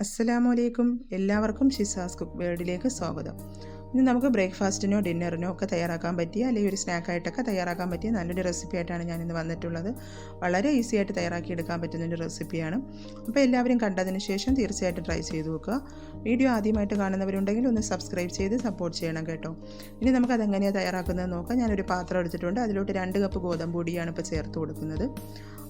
അസ്സലാമു അലൈക്കും. എല്ലാവർക്കും ഷിസാസ് കുക്ക് വേൾഡിലേക്ക് സ്വാഗതം. ഇന്ന് നമുക്ക് ബ്രേക്ക്ഫാസ്റ്റിനോ ഡിന്നറിനോ ഒക്കെ തയ്യാറാക്കാൻ പറ്റിയ അല്ലെങ്കിൽ ഒരു സ്നാക്കായിട്ടൊക്കെ തയ്യാറാക്കാൻ പറ്റിയ നല്ലൊരു റെസിപ്പി ആയിട്ടാണ് ഞാൻ ഇന്ന് വന്നിട്ടുള്ളത്. വളരെ ഈസി ആയിട്ട് തയ്യാറാക്കി എടുക്കാൻ പറ്റുന്ന ഒരു റെസിപ്പിയാണ്. അപ്പോൾ എല്ലാവരും കണ്ടതിന് ശേഷം തീർച്ചയായിട്ടും ട്രൈ ചെയ്ത് നോക്കുക. വീഡിയോ ആദ്യമായിട്ട് കാണുന്നവരുണ്ടെങ്കിൽ ഒന്ന് സബ്സ്ക്രൈബ് ചെയ്ത് സപ്പോർട്ട് ചെയ്യണം കേട്ടോ. ഇനി നമുക്ക് അതെങ്ങനെയാണ് തയ്യാറാക്കുന്നത് നോക്കാം. ഞാനൊരു പാത്രം എടുത്തിട്ടുണ്ട്. അതിലോട്ട് രണ്ട് കപ്പ് ഗോതമ്പ് പൊടിയാണ് ഇപ്പോൾ ചേർത്ത് കൊടുക്കുന്നത്.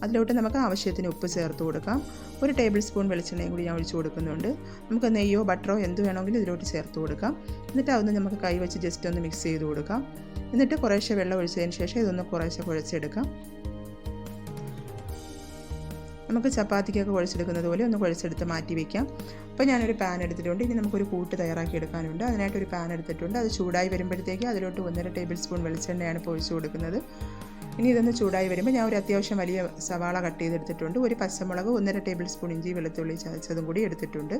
അതിലോട്ട് നമുക്ക് ആവശ്യത്തിന് ഉപ്പ് ചേർത്ത് കൊടുക്കാം. ഒരു ടേബിൾ സ്പൂൺ വെളിച്ചെണ്ണയും കൂടി ഞാൻ ഒഴിച്ചു കൊടുക്കുന്നുണ്ട്. നമുക്ക് നെയ്യോ ബട്ടറോ എന്ത് വേണമെങ്കിലും ഇതിലോട്ട് ചേർത്ത് കൊടുക്കാം. എന്നിട്ട് അതൊന്ന് നമുക്ക് കൈ വെച്ച് ജസ്റ്റ് ഒന്ന് മിക്സ് ചെയ്ത് കൊടുക്കാം. എന്നിട്ട് കുറേശ്ശെ വെള്ളം ഒഴിച്ചതിന് ശേഷം ഇതൊന്ന് കുറേശ്ശെ കുഴച്ചെടുക്കാം. നമുക്ക് ചപ്പാത്തിക്കൊക്കെ കുഴച്ചെടുക്കുന്നത് പോലെ ഒന്ന് കുഴച്ചെടുത്ത് മാറ്റി വയ്ക്കാം അപ്പോൾ ഞാനൊരു പാൻ എടുത്തിട്ടുണ്ട്. ഇനി നമുക്കൊരു കൂട്ട് തയ്യാറാക്കി എടുക്കാനുണ്ട് അതിനായിട്ട് ഒരു പാൻ എടുത്തിട്ടുണ്ട്. അത് ചൂടായി വരുമ്പോഴത്തേക്ക് അതിലോട്ട് ഒന്നര ടേബിൾ സ്പൂൺ വെളിച്ചെണ്ണയാണ് ഇപ്പോൾ ഒഴിച്ചു കൊടുക്കുന്നത്. ഇനി ഇതൊന്ന് ചൂടായി വരുമ്പോൾ ഞാൻ ഒരു അത്യാവശ്യം വലിയ സവാള കട്ട് ചെയ്തെടുത്തിട്ടുണ്ട്. ഒരു പച്ചമുളക് ഒന്നര ടേബിൾ സ്പൂൺ ഇഞ്ചി വെളുത്തുള്ളി ചതച്ചതും കൂടി എടുത്തിട്ടുണ്ട്.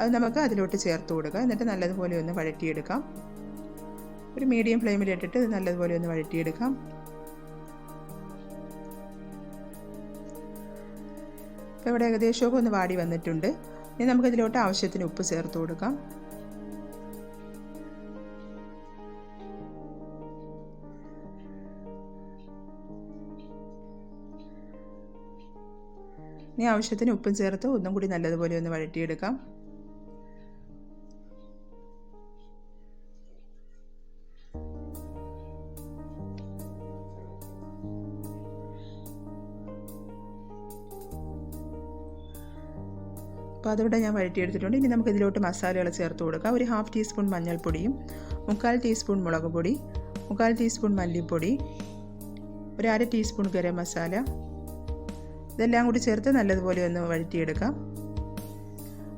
അത് നമുക്ക് അതിലോട്ട് ചേർത്ത് കൊടുക്കുക എന്നിട്ട് നല്ലതുപോലെ ഒന്ന് വഴറ്റിയെടുക്കാം. ഒരു മീഡിയം ഫ്ലെയിമിൽ ഇട്ടിട്ട് ഇത് നല്ലതുപോലെ ഒന്ന് വഴറ്റിയെടുക്കാം. ഇപ്പോൾ ഇവിടെ ഏകദേശമൊക്കെ ഒന്ന് വാടി വന്നിട്ടുണ്ട്. ഇനി നമുക്കിതിലോട്ട് ആവശ്യത്തിന് ഉപ്പ് ചേർത്ത് കൊടുക്കാം. ഇനി ആവശ്യത്തിന് ഉപ്പും ചേർത്ത് ഒന്നും കൂടി നല്ലതുപോലെ ഒന്ന് വഴറ്റിയെടുക്കാം. അപ്പോൾ അതിവിടെ ഞാൻ വഴറ്റിയെടുത്തിട്ടുണ്ട്. ഇനി നമുക്ക് ഇതിലോട്ട് മസാലകൾ ചേർത്ത് കൊടുക്കാം. ഒരു ഹാഫ് ടീസ്പൂൺ മഞ്ഞൾപ്പൊടിയും മുക്കാൽ ടീസ്പൂൺ മുളക് പൊടി മുക്കാൽ ടീസ്പൂൺ മല്ലിപ്പൊടി ഒരു അര ടീസ്പൂൺ ഗരം മസാല ഇതെല്ലാം കൂടി ചേർത്ത് നല്ലതുപോലെ ഒന്ന് വഴറ്റിയെടുക്കാം.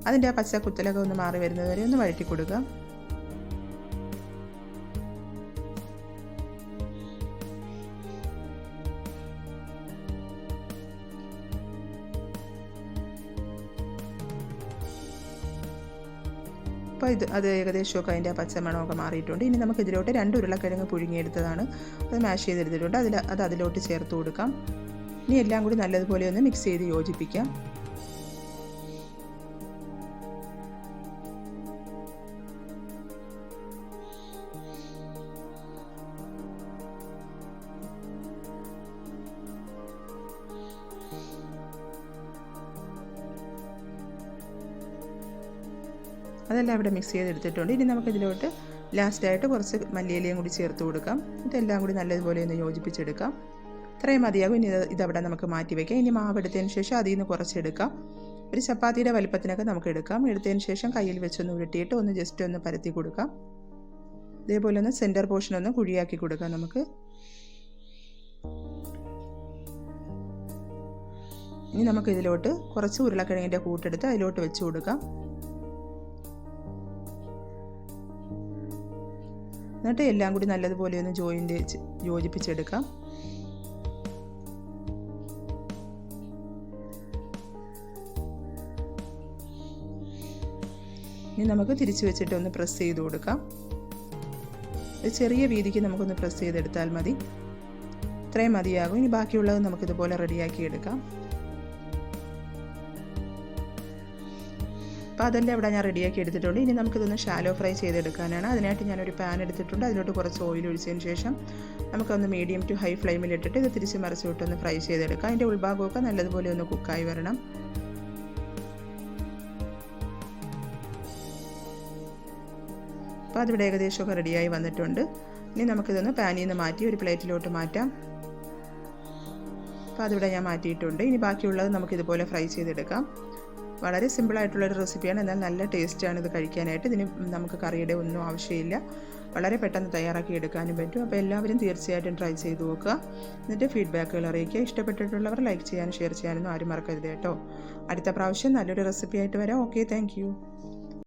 അതിന്റെ ആ പച്ച കുത്തലൊക്കെ ഒന്ന് മാറി വരുന്നത് വരെ ഒന്ന് വഴറ്റി കൊടുക്കാം. അപ്പോൾ ഇത് അത് ഏകദേശമൊക്കെ അതിന്റെ പച്ചമണമൊക്കെ മാറിയിട്ടുണ്ട്. ഇനി നമുക്ക് ഇതിലോട്ട് രണ്ട് ഉരുളക്കിഴങ്ങ് പുഴുങ്ങിയെടുത്തതാണ്. അത് മാഷ് ചെയ്തെടുത്തിട്ടുണ്ട്. അതിൽ അത് അതിലോട്ട് ചേർത്ത് കൊടുക്കാം. ഇനി എല്ലാം കൂടി നല്ലതുപോലെ ഒന്ന് മിക്സ് ചെയ്ത് യോജിപ്പിക്കാം. അതെല്ലാം ഇവിടെ മിക്സ് ചെയ്തെടുത്തിട്ടുണ്ട്. ഇനി നമുക്കിതിലോട്ട് ലാസ്റ്റായിട്ട് കുറച്ച് മല്ലിയിലയും കൂടി ചേർത്ത് കൊടുക്കാം. ഇതെല്ലാം കൂടി നല്ലതുപോലെ ഒന്ന് യോജിപ്പിച്ചെടുക്കാം. ഇത്രയും മതിയാകും. ഇനി ഇതവിടെ നമുക്ക് മാറ്റി വയ്ക്കാം ഇനി മാവ് എടുത്തതിന് ശേഷം അതിൽ നിന്ന് കുറച്ചെടുക്കാം ഒരു ചപ്പാത്തിയുടെ വലിപ്പത്തിനൊക്കെ നമുക്ക് എടുക്കാം. എടുത്തതിന് ശേഷം കയ്യിൽ വെച്ചൊന്ന് ഉരുട്ടിയിട്ട് ഒന്ന് ജസ്റ്റ് ഒന്ന് പരത്തി കൊടുക്കാം. ഇതേപോലെ ഒന്ന് സെന്റർ പോർഷൻ ഒന്ന് കുഴിയാക്കി കൊടുക്കാം നമുക്ക്. ഇനി നമുക്ക് ഇതിലോട്ട് കുറച്ച് ഉരുളക്കിഴങ്ങിന്റെ കൂട്ടെടുത്ത് അതിലോട്ട് വെച്ച് കൊടുക്കാം. എന്നിട്ട് എല്ലാം കൂടി നല്ലതുപോലെ ഒന്ന് ജോയിന്റ് യോജിപ്പിച്ചെടുക്കാം. ഇനി നമുക്ക് തിരിച്ചു വെച്ചിട്ട് ഒന്ന് പ്രസ് ചെയ്ത് കൊടുക്കാം. ചെറിയ വീതിക്ക് നമുക്കൊന്ന് പ്രസ് ചെയ്തെടുത്താൽ മതി. ഇത്രയും മതിയാകും. ഇനി ബാക്കിയുള്ളത് നമുക്കിതുപോലെ റെഡിയാക്കി എടുക്കാം. അപ്പോൾ അതെല്ലാം ഇവിടെ ഞാൻ റെഡിയാക്കി എടുത്തിട്ടുണ്ട്. ഇനി നമുക്കിതൊന്ന് ഷാലോ ഫ്രൈ ചെയ്തെടുക്കാനാണ്. അതിനായിട്ട് ഞാനൊരു പാൻ എടുത്തിട്ടുണ്ട്. അതിലോട്ട് കുറച്ച് ഓയിൽ ഒഴിച്ചതിന് ശേഷം നമുക്കൊന്ന് മീഡിയം ടു ഹൈ ഫ്ലെയിമിൽ ഇട്ടിട്ട് ഇത് തിരിച്ച് മറിച്ച് വിട്ടൊന്ന് ഫ്രൈ ചെയ്തെടുക്കാം. അതിന്റെ ഉൾഭാഗമൊക്കെ നല്ലതുപോലെ ഒന്ന് കുക്കായി വരണം. അപ്പോൾ അതിവിടെ ഏകദേശമൊക്കെ റെഡിയായി വന്നിട്ടുണ്ട്. ഇനി നമുക്കിതൊന്ന് പാനിൽ നിന്ന് മാറ്റി ഒരു പ്ലേറ്റിലോട്ട് മാറ്റാം. അപ്പോൾ അതിവിടെ ഞാൻ മാറ്റിയിട്ടുണ്ട്. ഇനി ബാക്കിയുള്ളത് നമുക്കിതുപോലെ ഫ്രൈ ചെയ്തെടുക്കാം. വളരെ സിമ്പിളായിട്ടുള്ളൊരു റെസിപ്പിയാണ്. എന്നാൽ നല്ല ടേസ്റ്റാണ് ഇത് കഴിക്കാനായിട്ട്. ഇതിന് നമുക്ക് കറിയുടെ ഒന്നും ആവശ്യമില്ല. വളരെ പെട്ടെന്ന് തയ്യാറാക്കി എടുക്കാനും പറ്റും. അപ്പോൾ എല്ലാവരും തീർച്ചയായിട്ടും ട്രൈ ചെയ്ത് നോക്കുക. എന്നിട്ട് ഫീഡ്ബാക്കുകൾ അറിയിക്കുക. ഇഷ്ടപ്പെട്ടിട്ടുള്ളവർ ലൈക്ക് ചെയ്യാനും ഷെയർ ചെയ്യാനൊന്നും ആരും മറക്കരുത് കേട്ടോ. അടുത്ത പ്രാവശ്യം നല്ലൊരു റെസിപ്പി ആയിട്ട് വരാം. Okay thank